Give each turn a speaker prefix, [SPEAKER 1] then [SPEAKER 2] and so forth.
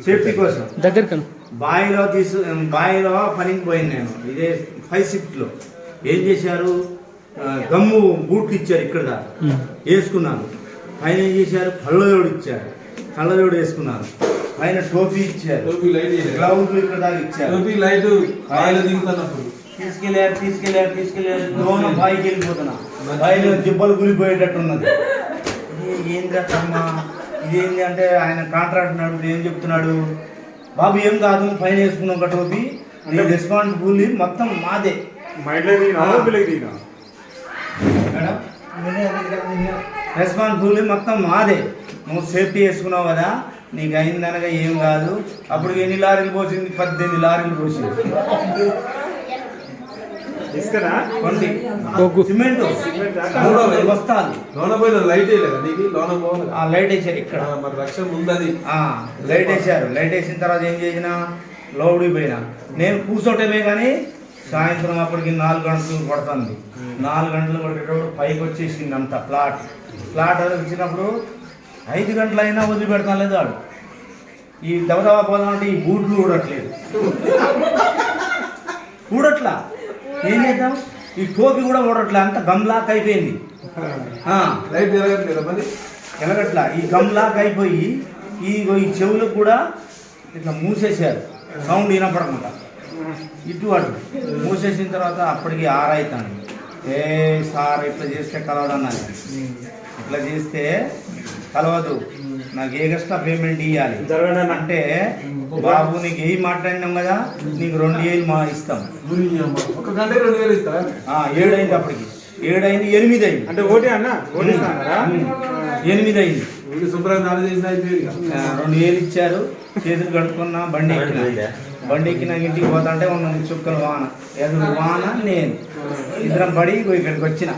[SPEAKER 1] Safety కోసం.
[SPEAKER 2] దగ్గరికి
[SPEAKER 1] బావిలో తీసు బావిలో పనికి పోయింది నేను. ఇదే ఫైవ్ షిఫ్ట్లో ఏం చేశారు? గమ్ము బూట్లు ఇచ్చారు ఇక్కడ దాకా. వేసుకున్నాను. పైన ఏం చేశారు? కళ్ళజోడు ఇచ్చారు. కళ్ళజోడు వేసుకున్నాను. పైన టోపీ ఇచ్చారు.
[SPEAKER 3] టోపీ లైట్ చేయలేదు.
[SPEAKER 1] గ్లౌజులు ఇక్కడ దాకా ఇచ్చారు.
[SPEAKER 3] టోపీ లైట్
[SPEAKER 1] తీసుకెళ్ళారు తీసుకెళ్ళారు తీసుకెళ్ళారు. లోన బాయికి వెళ్ళిపోతున్నా. బాయిలో దిబ్బలు గులిపోయేటట్టున్నది ఇది ఏంది అంటే ఆయన కాంట్రాక్ట్ నడుపుతూ ఏం చెప్తున్నాడు? బాబు ఏం కాదు పైన వేసుకున్న ఒక టోపీ నీ రెస్పాన్సిబిలిటీ మొత్తం మాదే. రెస్పాన్సిబిలిటీ మొత్తం మాదే. నువ్వు సేఫ్టీ వేసుకున్నావు కదా నీకు అయిందనగా ఏం కాదు. అప్పుడు ఎన్ని లారీలు పోసింది? పద్దెనిమిది లారీలు పోసింది.
[SPEAKER 4] ఇసుకనా?
[SPEAKER 1] కొన్ని
[SPEAKER 2] బొగ్గు.
[SPEAKER 1] సిమెంట్. మూడు
[SPEAKER 3] లోన పోయిన లైట్ వేయలేదా నీకు? లోన పోవాలి
[SPEAKER 1] ఆ లైట్ వేసారు ఇక్కడ.
[SPEAKER 3] మరి
[SPEAKER 1] ఆ, లైట్ వేసారు లైట్ వేసిన తర్వాత ఏం చేసిన? లోపలికి పోయినా. నేను కూర్చోటమే కానీ సాయంత్రం అప్పటికి నాలుగు గంటలు పడుతుంది. నాలుగు గంటలు కొట్టేటప్పుడు పైకి వచ్చేసింది అంత ప్లాట్. ప్లాట్ అది వచ్చినప్పుడు ఐదు గంటలైనా వదిలిపెడతాను లేదు వాడు. ఈ దవదవా పోదామంటే ఈ బూట్లు ఊడట్లేదు. ఊడట్లా? ఏం చేద్దాం? ఈ టోపీ కూడా ఊడట్లే అంత గమ్లాక్ అయిపోయింది.
[SPEAKER 3] లైట్ మరి?
[SPEAKER 1] ఎలగట్లా ఈ గమ్లాక్ అయిపోయి ఈ ఈ చెవులకు కూడా ఇట్లా మూసేశారు. సౌండ్ వినపడకుండా. ఇటు అటు మూసేసిన తర్వాత అప్పటికి ఆరైతాను ఏ సార్ ఇట్లా చేస్తే కలవదన్నాను ఇట్లా చేస్తే కలవదు. నాకు ఏ ఎక్స్ట్రా పేమెంట్ ఇవ్వాలి. అంటే బాబు నీకు ఏ మాట్లాడినాం కదా? నీకు రెండు వేలు మా ఇస్తాం. ఏడైంది అప్పటికి. ఏడైంది ఎనిమిది అయింది.
[SPEAKER 4] అంటే ఓటే అన్న?
[SPEAKER 1] ఎనిమిది అయింది. రెండు వేలు ఇచ్చారు. చేతులు కడుక్కున్నా బండి ఎక్కిన. బండి ఎక్కిన ఇంటికి పోతాంటే ఉన్న చుక్కలు వాన. ఎదురు వాన నేను. ఇద్దరం పడి ఇక్కడికి వచ్చిన.